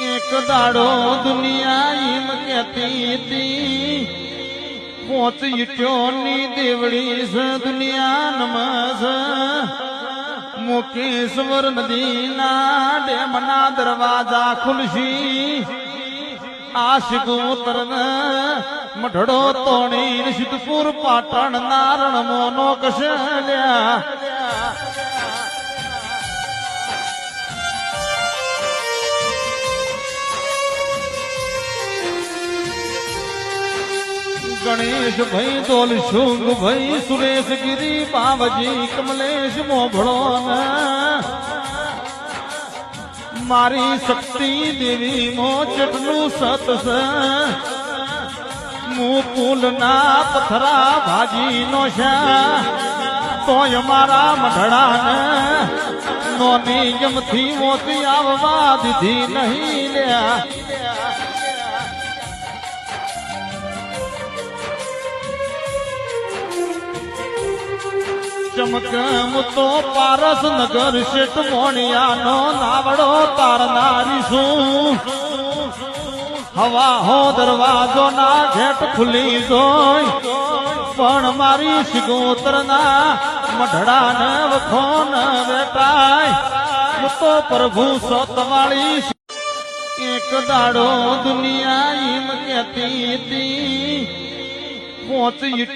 એક દાડો દુનિયા ઈમ કહેતી હતી. પોચ ઈટ્યોની દેવડી સ દુનિયા નમસ. મુકેશ્વર મદીના ડેમના દરવાજા ખુલશી. આશિકુતર મઢડો તોણી સિદ્ધપુર પાટણ નારણ મોનો કશલ્યા ગણેશ ભાઈ દોલ શુંગ ભાઈ સુરેશ ગિરી બાવજી કમલેશ મોભળો મારી શક્તિ દેવી મો ચટલું સતસ હું પુલના પથરા ભાજી નો તોય મારા મઢડાને નોની જમથી મોતી આવવા દીધી નહીં લ્યા. ચમકમ તો પારસ નગર શેઠ મોણિયાનો નાવડો તારનારી શું હવા હો દરવાજો ના ઘેટ ખુલી જોઈ. પણ મારી શિગોતર ના મઢડા ને વખો ન બેટાય હું તો પ્રભુ સતવાળી એક દાડો દુનિયા ઈમ કેતી હતી. પહોંચી